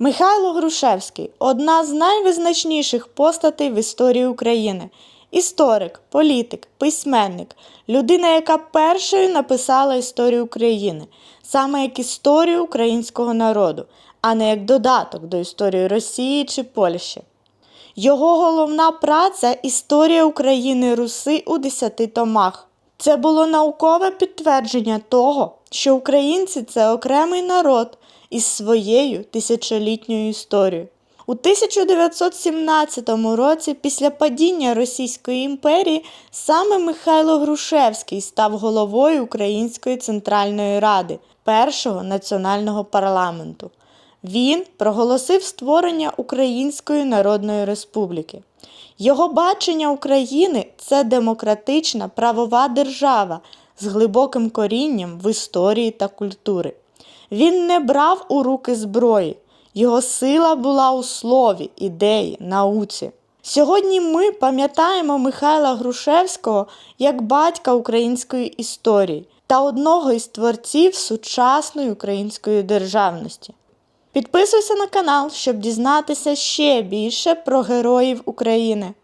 Михайло Грушевський одна з найвизначніших постатей в історії України. Історик, політик, письменник, людина, яка першою написала історію України, саме як історію українського народу, а не як додаток до історії Росії чи Польщі. Його головна праця Історія України Руси у десяти томах. Це було наукове підтвердження того, що українці це окремий народ із своєю тисячолітньою історією. У 1917 році, після падіння Російської імперії, саме Михайло Грушевський став головою Української Центральної Ради, першого національного парламенту. Він проголосив створення Української Народної Республіки. Його бачення України це демократична правова держава з глибоким корінням в історії та культури. Він не брав у руки зброї, його сила була у слові, ідеї, науці. Сьогодні ми пам'ятаємо Михайла Грушевського як батька української історії та одного із творців сучасної української державності. Підписуйся на канал, щоб дізнатися ще більше про героїв України.